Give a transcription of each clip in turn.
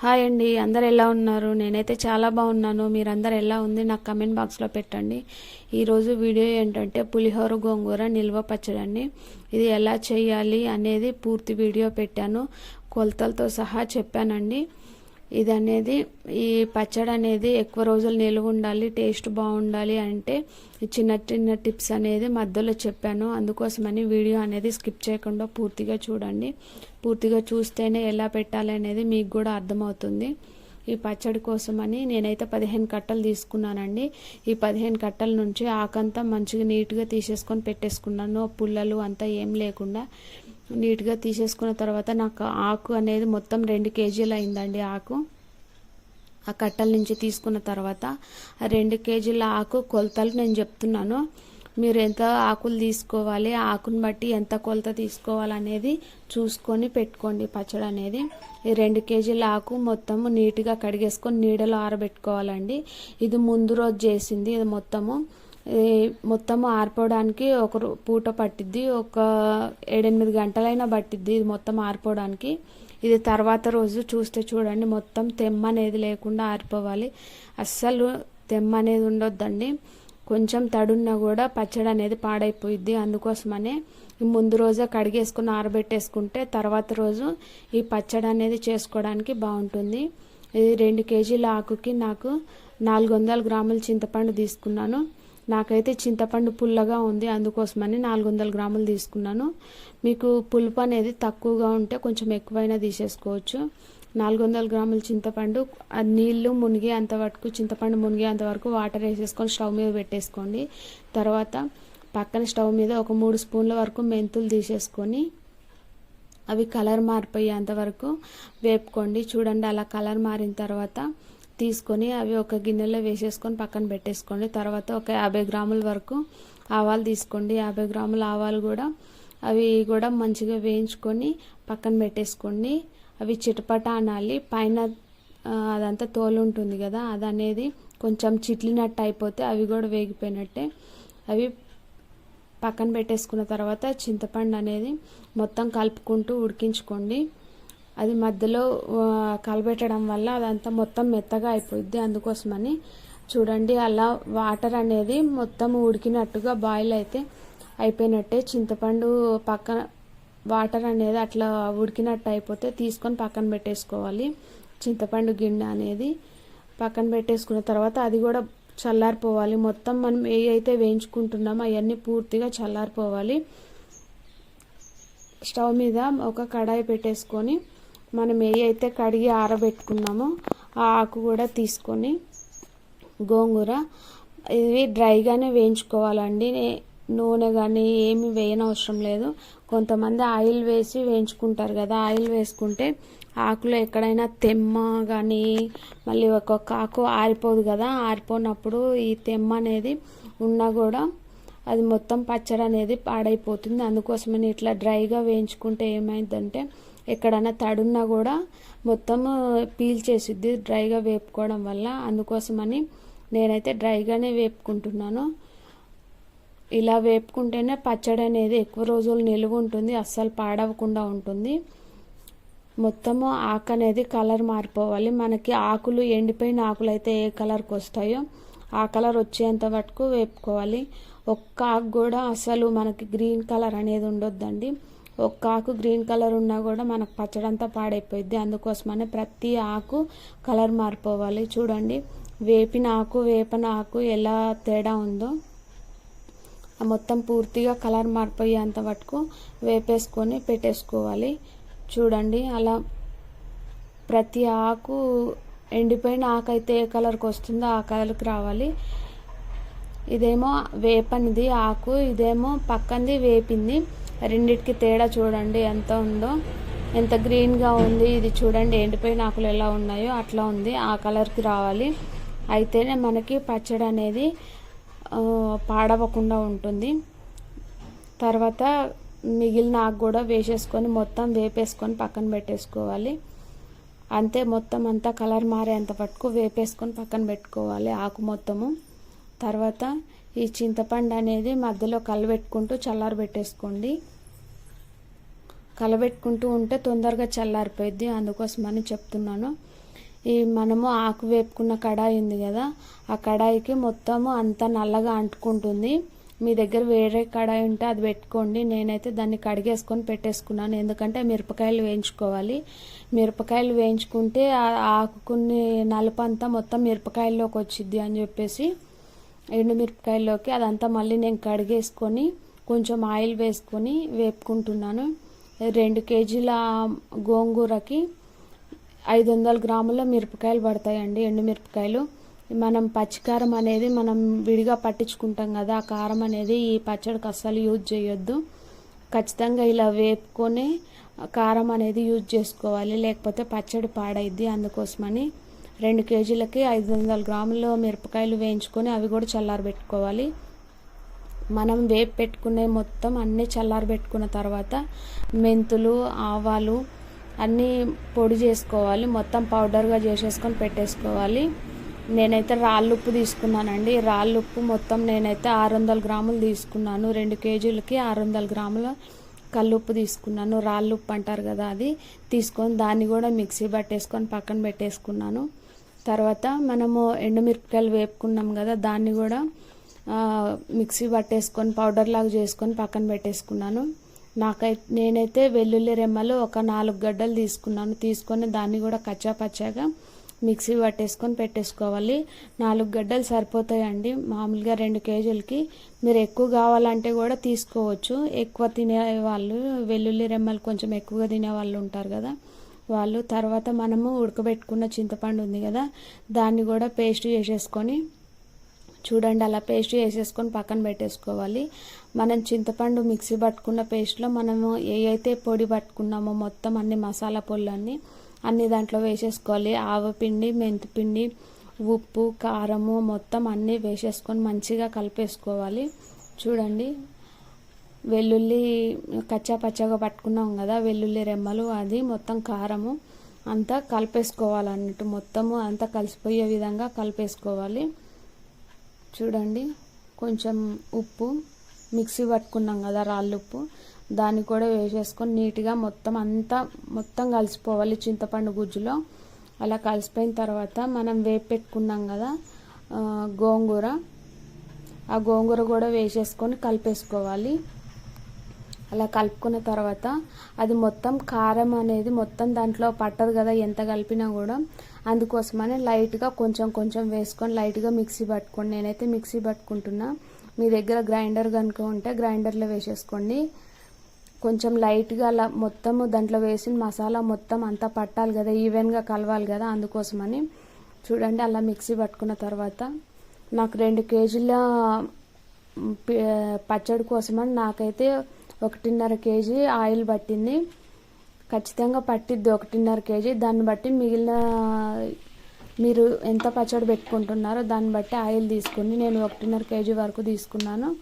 Hi అండి అందరు ఎలా ఉన్నారు? నేనైతే చాలా బాగున్నాను. మీరందరు ఎలా ఉంది? నాకు కమెంట్ బాక్స్లో పెట్టండి. ఈరోజు వీడియో ఏంటంటే పులిహోర గోంగూర నిల్వ పచ్చడి అండి ఇది ఎలా చేయాలి అనేది పూర్తి వీడియో పెట్టాను. కొలతలతో సహా చెప్పానండి. ఇది అనేది ఈ పచ్చడి అనేది ఎక్కువ రోజులు నిల్వ ఉండాలి టేస్ట్ బాగుండాలి అంటే చిన్న చిన్న టిప్స్ అనేది మధ్యలో చెప్పాను. అందుకోసమని వీడియో అనేది స్కిప్ చేయకుండా పూర్తిగా చూడండి. పూర్తిగా చూస్తేనే ఎలా పెట్టాలి అనేది మీకు కూడా అర్థమవుతుంది. ఈ పచ్చడి కోసమని నేనైతే పదిహేను కట్టలు తీసుకున్నానండి. ఈ పదిహేను కట్టల నుంచి ఆకంతా మంచిగా నీట్గా తీసేసుకొని పెట్టేసుకున్నాను. పుల్లలు అంతా ఏం లేకుండా. నీట్గా తీసేసుకున్న తర్వాత నాకు ఆకు అనేది మొత్తం రెండు కేజీలు అయిందండి ఆకు. ఆ కట్టల నుంచి తీసుకున్న తర్వాత ఆ రెండు కేజీల ఆకు కొలతలు నేను చెప్తున్నాను. మీరు ఎంత ఆకులు తీసుకోవాలి ఆకుని బట్టి ఎంత కొలత తీసుకోవాలనేది చూసుకొని పెట్టుకోండి పచ్చడి అనేది. ఈ రెండు కేజీల ఆకు మొత్తము నీట్గా కడిగేసుకొని నీడలో ఆరబెట్టుకోవాలండి. ఇది ముందు రోజు చేసింది ఇది మొత్తము. మొత్తం ఆరిపోవడానికి ఒక పూట పట్టిద్ది ఒక ఏడెనిమిది గంటలైనా పట్టిద్ది ఇది మొత్తం ఆరిపోవడానికి. ఇది తర్వాత రోజు చూస్తే చూడండి మొత్తం తెమ్మ అనేది లేకుండా ఆరిపోవాలి. అస్సలు తెమ్మ అనేది ఉండొద్దండి. కొంచెం తడున్నా కూడా పచ్చడి అనేది పాడైపోయిద్ది అందుకోసమనే. ముందు రోజే కడిగేసుకుని ఆరబెట్టేసుకుంటే తర్వాత రోజు ఈ పచ్చడి అనేది చేసుకోవడానికి బాగుంటుంది. ఇది రెండు కేజీల ఆకుకి నాకు నాలుగు వందల గ్రాముల చింతపండు తీసుకున్నాను. నాకైతే చింతపండు పుల్లగా ఉంది అందుకోసమని నాలుగు వందల గ్రాములు తీసుకున్నాను. మీకు పులుపు అనేది తక్కువగా ఉంటే కొంచెం ఎక్కువైనా తీసేసుకోవచ్చు. నాలుగు వందల గ్రాముల చింతపండు నీళ్ళు మునిగే అంతవరకు చింతపండు మునిగే అంతవరకు వాటర్ వేసేసుకొని స్టవ్ మీద పెట్టేసుకోండి. తర్వాత పక్కన స్టవ్ మీద ఒక మూడు స్పూన్ల వరకు మెంతులు తీసేసుకొని అవి కలర్ మారిపోయేంత వరకు వేపుకోండి. చూడండి అలా కలర్ మారిన తర్వాత తీసుకొని అవి ఒక గిన్నెలో వేసేసుకొని పక్కన పెట్టేసుకోండి. తర్వాత ఒక యాభై గ్రాముల వరకు ఆవాలు తీసుకోండి. యాభై గ్రాముల ఆవాలు కూడా అవి కూడా మంచిగా వేయించుకొని పక్కన పెట్టేసుకోండి. అవి చిటపట అనాలి. పైన అదంతా తోలు ఉంటుంది కదా అది అనేది కొంచెం చిట్లినట్టు అయిపోతే అవి కూడా వేగిపోయినట్టే. అవి పక్కన పెట్టేసుకున్న తర్వాత చింతపండు అనేది మొత్తం కలుపుకుంటూ ఉడికించుకోండి. అది మధ్యలో కలబెట్టడం వల్ల అదంతా మొత్తం మెత్తగా అయిపోద్ది అందుకోసమని. చూడండి అలా వాటర్ అనేది మొత్తం ఉడికినట్టుగా బాయిల్ అయితే అయిపోయినట్టే. చింతపండు పక్కన వాటర్ అనేది అట్లా ఉడికినట్టు అయిపోతే తీసుకొని పక్కన పెట్టేసుకోవాలి. చింతపండు గిన్నె అనేది పక్కన పెట్టేసుకున్న తర్వాత అది కూడా చల్లారిపోవాలి. మొత్తం మనం ఏ అయితే వేయించుకుంటున్నామో అవన్నీ పూర్తిగా చల్లారిపోవాలి. స్టవ్ మీద ఒక కడాయి పెట్టేసుకొని మనం ఏ అయితే కడిగి ఆరబెట్టుకున్నామో ఆ ఆకు కూడా తీసుకొని గోంగూర ఇవి డ్రైగానే వేయించుకోవాలండి. నూనె కానీ ఏమి వేయనవసరం లేదు. కొంతమంది ఆయిల్ వేసి వేయించుకుంటారు కదా ఆయిల్ వేసుకుంటే ఆకులో ఎక్కడైనా తెమ్మ కానీ మళ్ళీ ఒక్కొక్క ఆకు ఆరిపోదు కదా ఆరిపోయినప్పుడు ఈ తెమ్మ అనేది ఉన్నా కూడా అది మొత్తం పచ్చడి అనేది పాడైపోతుంది. అందుకోసమని ఇట్లా డ్రైగా వేయించుకుంటే ఏమైందంటే ఎక్కడైనా తడున్నా కూడా మొత్తం పీల్చేసిద్ది డ్రైగా వేపుకోవడం వల్ల. అందుకోసమని నేనైతే డ్రైగానే వేపుకుంటున్నాను. ఇలా వేపుకుంటేనే పచ్చడి అనేది ఎక్కువ రోజులు నిలువ ఉంటుంది అస్సలు పాడవకుండా ఉంటుంది. మొత్తము ఆకు అనేది కలర్ మారిపోవాలి. మనకి ఆకులు ఎండిపోయిన ఆకులు అయితే ఏ కలర్కి వస్తాయో ఆ కలర్ వచ్చేంత వరకు వేపుకోవాలి. ఒక్క ఆకు కూడా అసలు మనకి గ్రీన్ కలర్ అనేది ఉండొద్దండి. ఒక్క ఆకు గ్రీన్ కలర్ ఉన్నా కూడా మనకు పచ్చడంతా పాడైపోయింది అందుకోసమనే ప్రతి ఆకు కలర్ మారిపోవాలి. చూడండి వేపిన ఆకు వేపన ఆకు ఎలా తేడా ఉందో. మొత్తం పూర్తిగా కలర్ మారిపోయేంత వరకు వేపేసుకొని పెట్టేసుకోవాలి. చూడండి అలా ప్రతి ఆకు ఎండిపోయిన ఆకు అయితే ఏ కలర్కి వస్తుందో ఆ కలర్కి రావాలి. ఇదేమో వేపనిది ఆకు ఇదేమో పక్కనది వేపింది. రెండిటికి తేడా చూడండి ఎంత ఉందో. ఎంత గ్రీన్గా ఉంది ఇది చూడండి ఎండిపోయిన ఆకులు ఎలా ఉన్నాయో అట్లా ఉంది ఆ కలర్కి రావాలి. అయితేనే మనకి పచ్చడి అనేది పాడవకుండా ఉంటుంది. తర్వాత మిగిలిన ఆకు కూడా వేసేసుకొని మొత్తం వేపేసుకొని పక్కన పెట్టేసుకోవాలి. అంతే మొత్తం అంతా కలర్ మారేంత పట్టుకు వేపేసుకొని పక్కన పెట్టుకోవాలి ఆకు మొత్తము. తర్వాత ఈ చింతపండు అనేది మధ్యలో కలబెట్టుకుంటూ చల్లారబెట్టేసుకోండి కలబెట్టుకుంటూ ఉంటే తొందరగా చల్లారిపోయిద్ది అందుకోసమని చెప్తున్నాను. ఈ మనము ఆకు వేపుకున్న కడాయి ఉంది కదా ఆ కడాయికి మొత్తము అంత నల్లగా అంటుకుంటుంది. మీ దగ్గర వేరే కడాయి ఉంటే అది పెట్టుకోండి. నేనైతే దాన్ని కడిగేసుకొని పెట్టేసుకున్నాను. ఎందుకంటే మిరపకాయలు వేయించుకోవాలి. మిరపకాయలు వేయించుకుంటే ఆకుకుని నలుపు అంతా మొత్తం మిరపకాయల్లోకి వచ్చిద్ది అని చెప్పేసి ఎండుమిరపకాయల్లోకి అదంతా మళ్ళీ నేను కడిగేసుకొని కొంచెం ఆయిల్ వేసుకొని వేపుకుంటున్నాను. రెండు కేజీల గోంగూరకి ఐదు వందల గ్రాముల మిరపకాయలు పడతాయండి ఎండుమిరపకాయలు. మనం పచ్చికారం అనేది మనం విడిగా పట్టించుకుంటాం కదా ఆ కారం అనేది ఈ పచ్చడికి అస్సలు యూజ్ చేయొద్దు. ఖచ్చితంగా ఇలా వేపుకొని కారం అనేది యూజ్ చేసుకోవాలి లేకపోతే పచ్చడి పాడైద్ది అందుకోసమని రెండు కేజీలకి ఐదు వందల గ్రాముల మిరపకాయలు వేయించుకొని అవి కూడా చల్లారబెట్టుకోవాలి మనం వేపు పెట్టుకునే మొత్తం అన్నీ చల్లారబెట్టుకున్న తర్వాత మెంతులు ఆవాలు అన్నీ పొడి చేసుకోవాలి. మొత్తం పౌడర్గా చేసేసుకొని పెట్టేసుకోవాలి. నేనైతే రాళ్ళుప్పు తీసుకున్నానండి. రాళ్ళుప్పు మొత్తం నేనైతే ఆరు వందల గ్రాములు తీసుకున్నాను. రెండు కేజీలకి ఆరు వందల గ్రాముల కల్లుప్పు తీసుకున్నాను. రాళ్ళుప్పు అంటారు కదా అది. తీసుకొని దాన్ని కూడా మిక్సీ పట్టేసుకొని పక్కన పెట్టేసుకున్నాను. తర్వాత మనము ఎండుమిరపకాయలు వేపుకున్నాం కదా దాన్ని కూడా మిక్సీ పట్టేసుకొని పౌడర్ లాగా చేసుకొని పక్కన పెట్టేసుకున్నాను. నాకైతే నేనైతే వెల్లుల్లి రెమ్మలు ఒక నాలుగు గడ్డలు తీసుకున్నాను. తీసుకొని దాన్ని కూడా కచ్చా పచ్చాగా మిక్సీ పట్టేసుకొని పెట్టేసుకోవాలి. నాలుగు గడ్డలు సరిపోతాయండి. మామూలుగా రెండు కేజీలకి. మీరు ఎక్కువ కావాలంటే కూడా తీసుకోవచ్చు. ఎక్కువ తినే వాళ్ళు వెల్లుల్లి రెమ్మలు కొంచెం ఎక్కువగా తినే వాళ్ళు ఉంటారు కదా వాళ్ళు తర్వాత మనము ఉడకబెట్టుకున్న చింతపండు ఉంది కదా దాన్ని కూడా పేస్ట్ చేసేసుకొని చూడండి అలా పేస్ట్ వేసేసుకొని పక్కన పెట్టేసుకోవాలి. మనం చింతపండు మిక్సీ పట్టుకున్న పేస్ట్లో మనము ఏ పొడి పట్టుకున్నామో మొత్తం అన్ని మసాలా పొళ్ళన్నీ అన్ని దాంట్లో వేసేసుకోవాలి. ఆవపిండి మెంతిపిండి ఉప్పు కారము మొత్తం అన్నీ వేసేసుకొని మంచిగా కలిపేసుకోవాలి. చూడండి. వెల్లుల్లి కచ్చా పచ్చగా పట్టుకున్నాం కదా వెల్లుల్లి రెమ్మలు అది మొత్తం కారము అంతా కలిపేసుకోవాలన్నట్టు మొత్తము అంతా కలిసిపోయే విధంగా కలిపేసుకోవాలి. చూడండి కొంచెం ఉప్పు మిక్సీ పట్టుకున్నాం కదా రాళ్ళుప్పు దాన్ని కూడా వేసేసుకొని నీట్గా మొత్తం అంతా మొత్తం కలిసిపోవాలి చింతపండు గుజ్జులో. అలా కలిసిపోయిన తర్వాత మనం వేపు పెట్టుకున్నాం కదా గోంగూర. ఆ గోంగూర కూడా వేసేసుకొని కలిపేసుకోవాలి. అలా కలుపుకున్న తర్వాత అది మొత్తం కారం అనేది మొత్తం దాంట్లో పట్టదు కదా ఎంత కలిపినా కూడా. అందుకోసమని లైట్గా కొంచెం కొంచెం వేసుకొని లైట్గా మిక్సీ పట్టుకోండి. నేనైతే మిక్సీ పట్టుకుంటున్నా. మీ దగ్గర గ్రైండర్ కనుక ఉంటే గ్రైండర్లో వేసేసుకోండి. కొంచెం లైట్గా అలా మొత్తము దాంట్లో వేసిన మసాలా మొత్తం అంతా పట్టాలి కదా ఈవెన్గా కలవాలి కదా అందుకోసమని. చూడండి అలా మిక్సీ పట్టుకున్న తర్వాత నాకు రెండు కేజీల పచ్చడి కోసమని నాకైతే ఒకటిన్నర కేజీ ఆయిల్ పట్టింది. ఖచ్చితంగా పట్టిద్ది ఒకటిన్నర కేజీ. దాన్ని బట్టి మిగిలిన మీరు ఎంత పచ్చడి పెట్టుకుంటున్నారో దాన్ని బట్టి ఆయిల్ తీసుకుని నేను ఒకటిన్నర కేజీ వరకు తీసుకున్నాను.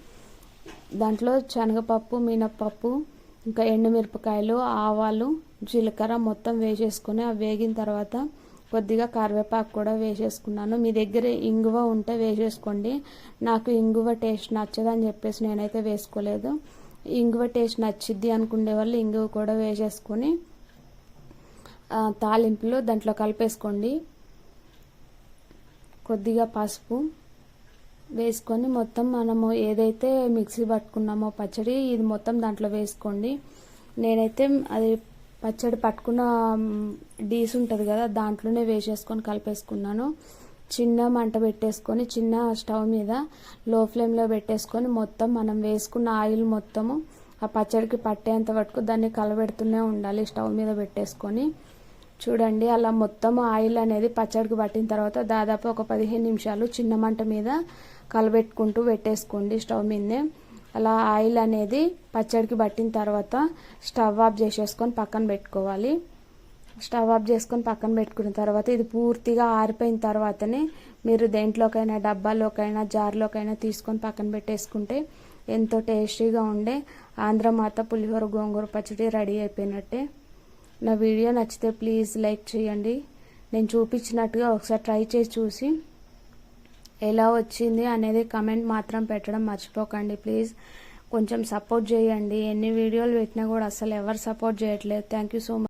దాంట్లో శనగపప్పు మినప్పప్పు ఇంకా ఎండుమిరపకాయలు ఆవాలు జీలకర్ర మొత్తం వేసేసుకుని అవి వేగిన తర్వాత కొద్దిగా కరివేపాకు కూడా వేసేసుకున్నాను. మీ దగ్గర ఇంగువ ఉంటే వేసేసుకోండి. నాకు ఇంగువ టేస్ట్ నచ్చదని చెప్పేసి నేనైతే వేసుకోలేదు. ఇంగువ టేస్ట్ నచ్చిద్ది అనుకునే వాళ్ళు ఇంగువ కూడా వేసేసుకొని తాలింపులు దాంట్లో కలిపేసుకోండి. కొద్దిగా పసుపు వేసుకొని మొత్తం మనము ఏదైతే మిక్సీ పట్టుకున్నామో పచ్చడి ఇది మొత్తం దాంట్లో వేసుకోండి. నేనైతే అది పచ్చడి పట్టుకున్న డీస్ ఉంటుంది కదా దాంట్లోనే వేసేసుకొని కలిపేసుకున్నాను. చిన్న మంట పెట్టేసుకొని చిన్న స్టవ్ మీద లో ఫ్లేమ్లో పెట్టేసుకొని మొత్తం మనం వేసుకున్న ఆయిల్ మొత్తము ఆ పచ్చడికి పట్టేంత వరకు దాన్ని కలబెడుతూనే ఉండాలి స్టవ్ మీద పెట్టేసుకొని. చూడండి అలా మొత్తం ఆయిల్ అనేది పచ్చడికి పట్టిన తర్వాత దాదాపు ఒక పదిహేను నిమిషాలు చిన్న మంట మీద కలబెట్టుకుంటూ పెట్టేసుకోండి స్టవ్ మీదనే. అలా ఆయిల్ అనేది పచ్చడికి పట్టిన తర్వాత స్టవ్ ఆఫ్ చేసేసుకొని పక్కన పెట్టుకోవాలి. స్టవ్ ఆఫ్ చేసుకొని పక్కన పెట్టుకున్న తర్వాత ఇది పూర్తిగా ఆరిపోయిన తర్వాతనే మీరు దేంట్లోకైనా డబ్బాలోకైనా జార్లోకైనా తీసుకొని పక్కన పెట్టేసుకుంటే ఎంతో టేస్టీగా ఉండే ఆంధ్రమాత పులిహోర గోంగూర పచ్చడి రెడీ అయిపోయినట్టే. నా వీడియో నచ్చితే ప్లీజ్ లైక్ చేయండి. నేను చూపించినట్టుగా ఒకసారి ట్రై చేసి చూసి ఎలా వచ్చింది అనేది కమెంట్ మాత్రం పెట్టడం మర్చిపోకండి. ప్లీజ్ కొంచెం సపోర్ట్ చేయండి. ఎన్ని వీడియోలు పెట్టినా కూడా అసలు ఎవరు సపోర్ట్ చేయట్లేదు. Thank you so much